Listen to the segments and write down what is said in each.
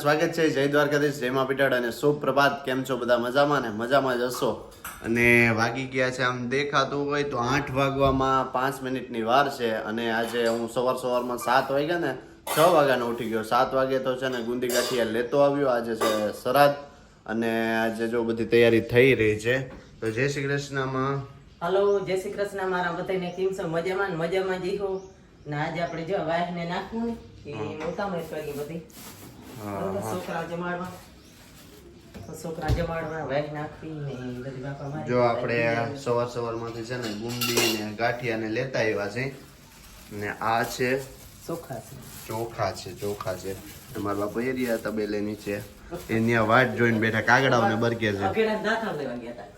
સ્વાગત છે. જય દ્વારકાધીશ જય મા પીટાડ અને શુભ પ્રભાત કેમ છો બધા? મજામાં ને? મજામાં જ હશો? અને વાગી ગયા છે આમ દેખાતું હોય તો આઠ વાગવામાં પાંચ મિનિટની વાર છે અને આજે હું સવાર સવારમાં સાત વાગ્યા ને છ વાગ્યાનો ઉઠી ગયો. સાત વાગે તો છે ને ગુંદી ગાંઠિયા લેતો આવ્યો. આજે છે સરાદ. અને આજે જો બધી તૈયારી થઈ રહી છે. તો જય શ્રી કૃષ્ણમાં હલો જય શ્રી કૃષ્ણ. મારા બધાને કેમ છો? મજામાં મજામાં જી હો ને આજે આપણે જો વાઈફને નાખવું ને એ મોટામાં કરીએ બધી. ને એ મારી જો આપણે સવાર સવારમાંથી છે ને ગુંદી ને ગાંઠિયા ને લેતા આવ્યા છે. ને આ છે ચોખા છે. ચોખા છે ચોખા છે. અમારા બાપા એરિયા તબેલે નીચે એની વાટ જોઈને બેઠા કાગડાઓને બરકે છે.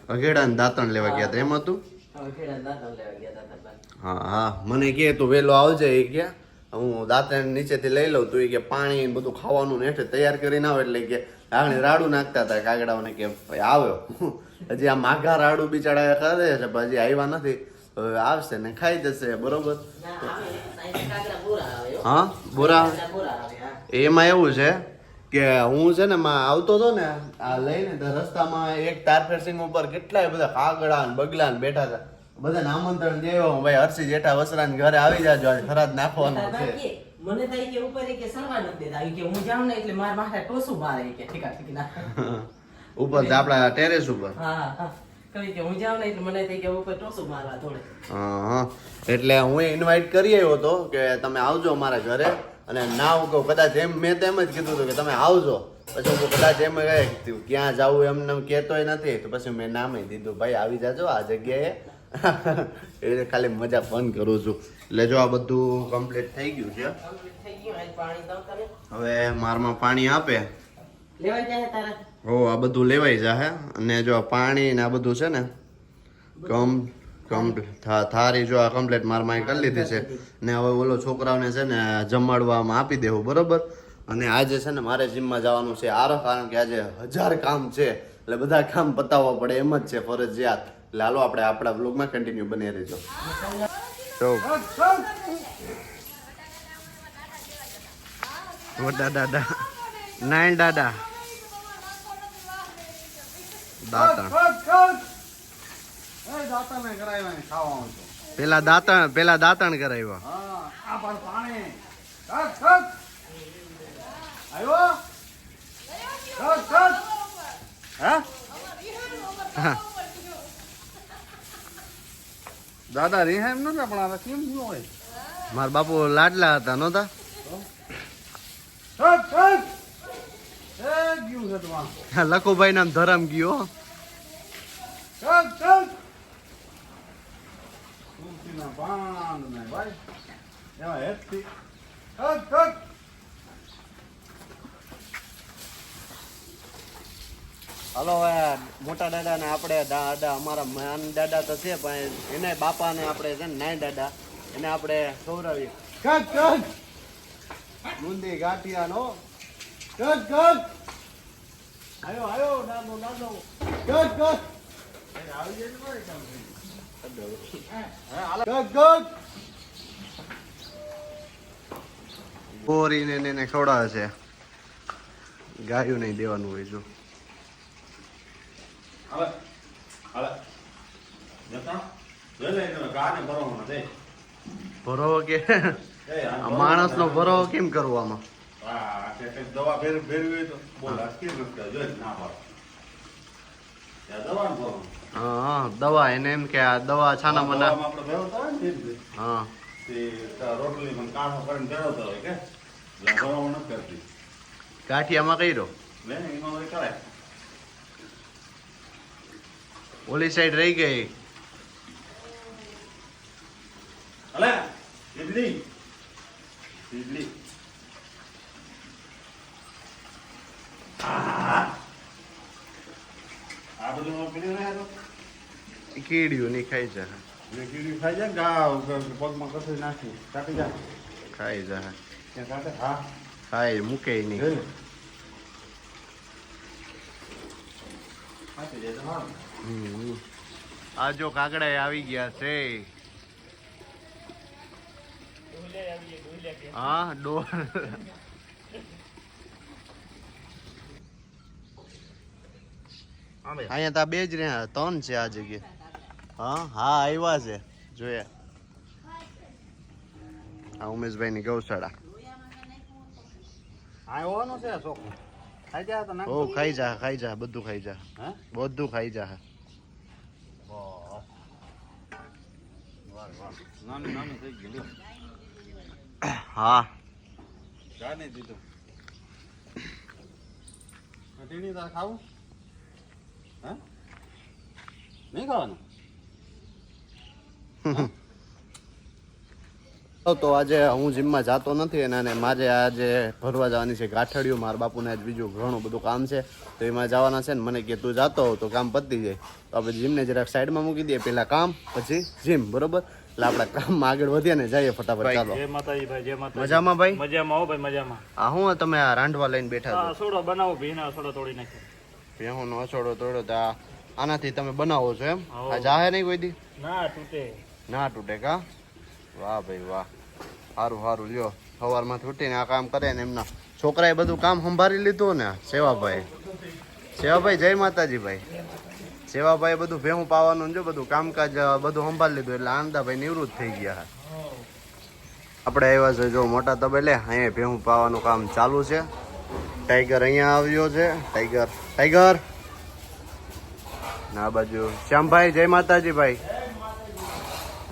અઘેડા ને દાંતણ લેવા ગયા હતા. એમ હતું? હા હા મને કે તું વેલો આવજે એ કે. હું દાંતણ નીચેથી લઈ લઉં તું કે પાણી બધું ખાવાનું ને તૈયાર કરીને આવે એટલે કે આગળ રાડું નાખતા હતા કાગડાઓને કે ભાઈ આવ્યો. હજી આ માઘા રાડું બિચારા કરે છે હજી આવ્યા નથી. હવે આવશે ને ખાઈ જશે બરોબર? હો. બોરા? એમાં એવું છે કે હું છે ને માં આવતો હતો ને આ લઈને રસ્તામાં એક તાર ફેરસિંગ ઉપર કેટલાય બધા કાગડા ને બગલા ને બેઠા હતા. બધાને આમંત્રણ દેવો ભાઈ હર્ષી જેઠા વસરાને ઘરે આવી જાજો આજ ખરાદ નાખવાનો છે. મને થાય કે ઉપર કે સરવા નથી દેતા. કે હું જાઉં ને એટલે માર માથે ટોસું મારે કે ઠીકા ઠીક ના ઉપર તો આપણા ટેરેસ ઉપર. હા હા. કે હું જાઉં ને એટલે મને થાય કે ઉપર ટોસું મારવા થોડે હા હા. એટલે હું ઇન્વાઇટ કરી આવ્યો હતો કે તમે આવજો મારા ઘરે અને ના હું કહું કદાચ એમ મેં તો એમ જ કીધું હતું કે તમે આવજો. પછી હું કદાચ એમ કહે ક્યાં જવું એમને કહેતોય નથી. તો પછી મેં નામે દીધું ભાઈ આવી જાજો આ જગ્યાએ. એટલે ખાલી મજા ફન કરું છું. એટલે જો આ બધું કમ્પ્લીટ થઈ ગયું છે. હવે મારમાં પાણી આપે. હો આ બધું લેવાઈ જાહે. અને જો આ પાણી ને આ બધું છે ને કમ થારી જો આ કમ્પ્લીટ મારમાં એ કરી લીધી છે. ને હવે ઓલો છોકરાઓને છે ને જમાડવામાં આપી દેવું બરોબર? અને આજે છે ને મારે જીમમાં જવાનું છે. આરો કારણ કે આજે હજાર કામ છે. એટલે બધા કામ પતાવવા પડે એમ જ છે ફરજિયાત. એટલે હાલો આપણે આપણા બ્લોગમાં કન્ટિન્યુ બની રહેજો. મોટા દાદા નાયણ દાદા. દાતણ. પેલા દાંતણ પેલા દાંતણ કરાવ્યા. દાદા રે એમ નતા પણ આ કેમ ન હોય? મારા બાપુ લાડલા હતા નતા? લખુભાઈ નામ ધરમ ગયો ભાઈ. હલો હવે મોટા દાદા ને આપણે દાદા અમારા માન દાદા તો છે પણ એને બાપા ને આપણે છે ને નાય દાદા એને આપણે ખવડાવીએ. Cut cut. બુંદી ગાંઠિયા નો કટ કટ. આયો આયો દાદો દાદો કટ કટ. આવી જાય ને કામ કટ. કટ બોરીને એને ખવડાવે છે. ગાયું નહીં દેવાનું હોય જો. હાલે ભરો જતા? જોઈ લે તમે કાને ભરવાનો છે ભરોવો કે? માણસ નો. ભરોવો કેમ કરવો આમાં? હા કે કંઈક દવા ફેર ફેરવી તો બોલ કેમ જોઈ ના પાડો ત્યાં ભરવાનું. હા હા દવા એને એમ કે આ દવા છાના મના આપણે ભેળવતા હોય ને એ હા. રોટલી પણ કાઢો કરીને ભેળવતા હોય કે? નથી કરતી. ગાંઠિયામાં કર્યો? એમાં કરાય. ઓલી સાઈડ રહી ગઈ. અલે ઇડલી ઇડલી આ બધું કીડ્યું ખાઈ જા. મેં કીડી ખાઈ જાય ને ગા પગમાં કશું નાખી. કાપી જા. ખાઈ જા. ત્યાં હા. ખાઈ મૂકે નહીં. લે. જાય તો. આ જો કાગડા આવી ગયા છે હા ડોર અહીંયા તા બે જ રહ્યા ત્રણ છે આ જગ્યા હા હા આવ્યા છે જોયા આ ઉમેશભાઈ ની ગૌશાળા આવવાનું છે છોકરો ખાઈ જા ખાઈ જા બધું ખાઈ જા બધું ખાઈ જા નાનું નાનું થઈ ગયું હા. ચા નહીં દીધું ટીણી તારે ખાવું? હે? નહીં ખાવાનું? તો આજે હું જીમમાં જતો નથી અને મારે આજે ભરવા જવાની છે ગાંઠડિયું. મારા બાપુને આજ બીજું ઘણું બધું કામ છે. તો એમાં જવાના છે ને મને કે તું જતો હોવ તો કામ પતી જાય. તો આપણે જીમને જરાક સાઈડમાં મૂકી દઈએ. પહેલાં કામ પછી જીમ. બરોબર? એટલે આપણે કામમાં આગળ વધીએ ને જઈએ ફટાફટ ચાલો. જય માતાજી ભાઈ જય માતાજી. મજામાં ભાઈ? મજામાં આવો ભાઈ મજામાં. આ હું તમે આ રાંધવા લઈને બેઠા છો? સોડો બનાવો ભીના સોડો તોડી નાખ્યો ભેહુંનો અછોડો તોડ્યો તો આનાથી તમે બનાવો છો એમ? હા. આ જાહે નહીં કોઈ દી? ના તૂટે. ના તૂટે કા? વાહ ભાઈ વાહ. સારું સારું લ્યો. સવારમાં તૂટીને આ કામ કરે ને એમના છોકરાએ બધું કામ સંભાળી લીધું ને. સેવાભાઈ. સેવાભાઈ જય માતાજી ભાઈ. સેવાભાઈ બધું ભેહું પાવાનું જો બધું કામકાજ બધું સંભાળી લીધું એટલે આનંદાભાઈ નિવૃત્ત થઈ ગયા આપણે આવ્યા છે જો મોટા તબેલે અહીંયા ભેહું પાવાનું કામ ચાલુ છે. ટાઈગર અહીંયા આવ્યો છે. Tiger tiger! ના બાજુ શ્યામભાઈ, જય માતાજી ભાઈ.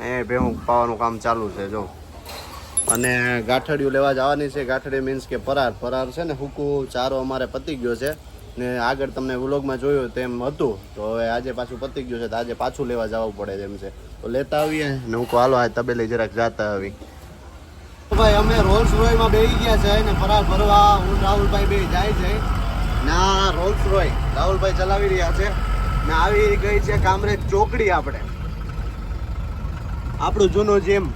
અહીંયા ભેહું પાવાનું કામ ચાલુ છે, જો. અને ગાંઠડિયું લેવા જવાની છે. ગાંઠડી મીન્સ કે પરાર પરાર છે ને, હુકુ, ચારો અમારે પતી ગયો છે. ને આગળ તમને વ્લોગમાં જોયું તેમ હતું, તો હવે આજે પાછું પતી ગયું છે, તો આજે પાછું લેવા જવું પડે તેમ છે. તો લેતા આવીએ ને હું કહું, હાલો, આ તબેલે જરાક જાતા આવી. ભાઈ, અમે રોલ્સ રોયમાં બેસી ગયા છે ને ફરાર ભરવા હું રાહુલભાઈ બે જાય છે. ના રોલ્સ રોય રાહુલભાઈ ચલાવી રહ્યા છે. ને આવી ગઈ છે કામરેજ ચોકડી આપણે. આપણું જૂનું જીમ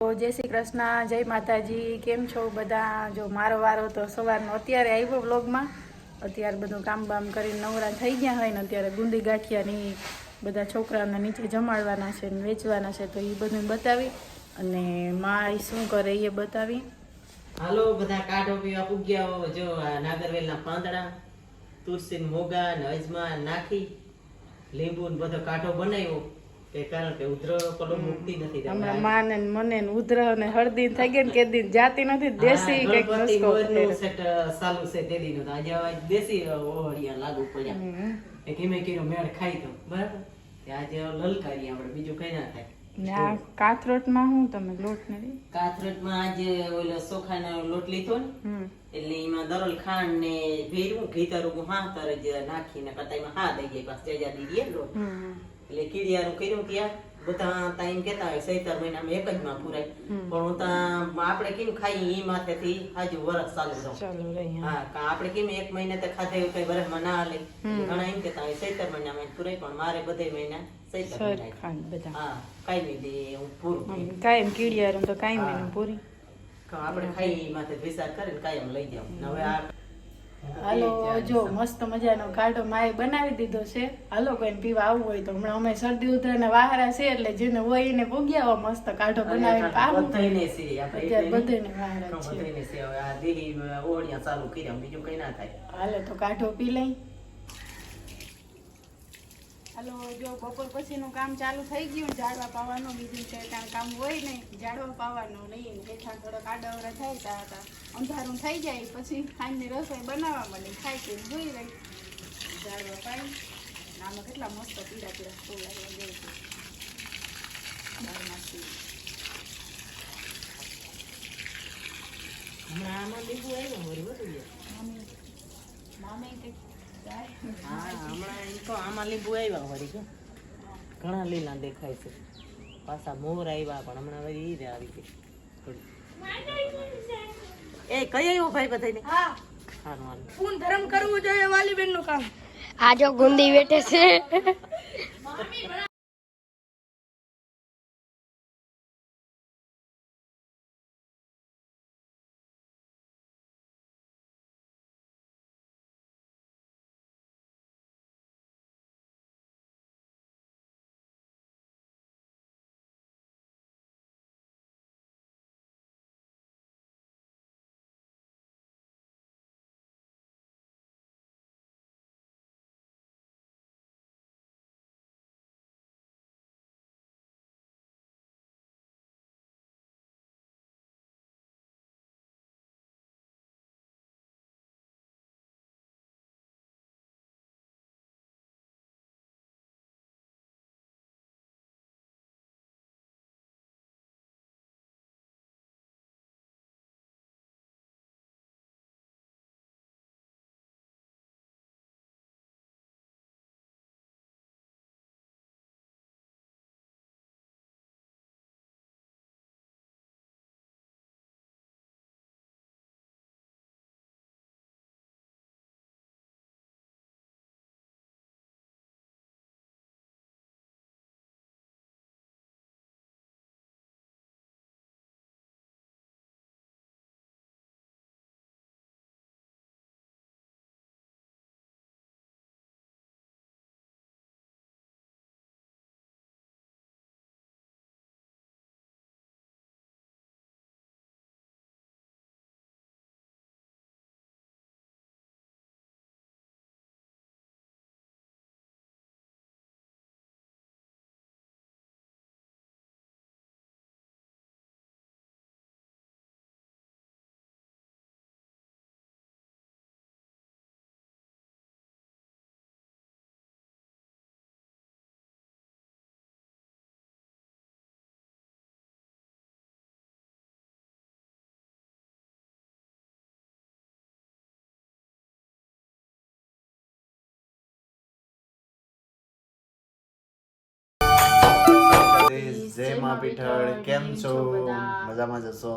જય શ્રી કૃષ્ણ, જય માતાજી, કેમ છો બધા? જો મારો વારો તો સવારનો અત્યારે આવ્યો વ્લોગમાં. અત્યારે બધું કામ બામ કરીને નવરા થઈ ગયા હોય ને અત્યારે ગુંદી ગાંઠિયાની બધા છોકરાઓને નીચે જમાડવાના છે ને વેચવાના છે તો એ બધું બતાવી અને માં શું કરે એ બતાવી. હાલો, બધા કાઢો પીવા પૂગ્યા હો. જો નાગરવેલના પાંદડા, તુલસી મોગા ને અજમા નાખી, લીંબુ બધો કાઢો બનાવ્યો. માને મને ઉધરહ ને હળદી થઈ ગઈ ને કે દી જાતી નથી દેશી કંઈક નુસ્ખો મોરનું કરે. સેટ ચાલુ છે તે દીનું આજે દેશી ઓહળિયા લાગુ પડ્યા. એ ધીમે કીનો મેળ ખાઈ તો બરાબર? આજે લલકારી આપણે બીજું કઈ ના થાય. કાથરોટમાં શું તમે લોટ કાથરટમાં આજે ઓલો ચોખાનો લોટ લીધો ને એટલે એમાં દરોલ ખાંડ ને ભેરવું ઘી તરવું હા તર જ નાખીને કતાઈમાં હા દઈ જાય પાછું લોટ હમ. એટલે કીડિયાનું કર્યું ક્યાં બધા ટાઈમ કેતા હોય સૈતર મહિનામાં એક જ માં પૂરાય. પણ હું આપણે કેમ ખાઈ ઈ માથેથી હાજુ વરસ ચાલુ રહું હા. આપણે કેમ એક મહિને તો ખાધે એવું કઈ વરસમાં ના હાલે. ઘણા એમ કેતા હોય સૈતર મહિનામાં પૂરાય પણ મારે બધે મહિના સૈતર મહિના હા કાંઈ દે હું પૂરું કાયમ કીડિયારું તો કાયમ પૂરી. કા આપણે ખાઈ માથે વિચાર કરીને કાયમ લઈ જાઉં. હવે આ હાલો જો મસ્ત મજાનો કાઢો માએ બનાવી દીધો છે. હાલો કોઈ પીવા આવવું હોય તો હમણાં અમે શરદી ઉધરને વાહરા છે એટલે જેને હોય એને ભોગ્યા હોય મસ્ત કાઢો બનાવીને પાવું અત્યારે બધાને વાહરા છે. ચાલુ કર્યા બીજું કઈ ના થાય. હાલો તો કાઢો પી લઈ. હાલો જો બપોર પછીનું કામ ચાલુ થઈ ગયું ઝાડવા પાવાનું બીજું છે કારણ કામ હોય નહીં ઝાડવા પાવાનું નહીં હેઠા થોડોક આડાવડા થાય તા હતા અંધારું થઈ જાય પછી ખાંડની રસોઈ બનાવવા મળે ખાઈ કે જોઈ રહી ઝાડવા પાઈ આમાં કેટલા મસ્ત પીળા પીળા ફૂલ આવ્યા જાય છે. હમણાં આમાં બીજું આવ્યું. મામી મામી કંઈક. હા હમણાં તો આમાં લીંબુ આવ્યા વળી ઘણા લીલા દેખાય છે પાછા મોર આવ્યા પણ હમણાં વળી ઈ જ આવી ગઈ એ કઈ આવ્યો ભાઈ બધાને હા ધરમ કરવું જોઈએ વાલીબેનનું કામ આજો ગુંદી બેઠે છે. જય મા પીઠળ કેમ છો? મજામાં જશો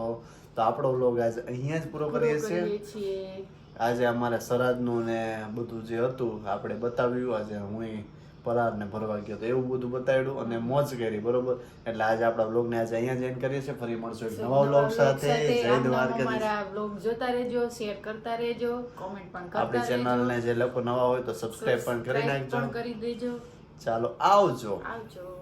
તો આપણો વ્લોગ આજે અહીંયા જ પૂરો કરીએ છીએ. આજે અમારે સરાદનું ને બધું જે હતું આપણે બતાવ્યું આજે હું પરાર ને ભરવા ગયો તો એવું બધું બતાવ્યું અને મોજ કરી બરોબર? એટલે આજે આપણા વ્લોગ ને આજે અહીંયા જ કરીએ છીએ. ફરી મળશું એક નવા વ્લોગ સાથે. જય દ્વારકા અમારા બ્લોગ જોતા રહેજો શેર કરતા રહેજો કોમેન્ટ પણ કરતા આપણી ચેનલ ને જે લોકો નવા હોય તો સબસ્ક્રાઇબ પણ કરી નાખજો. કરી દેજો. ચાલો આવજો. આવજો.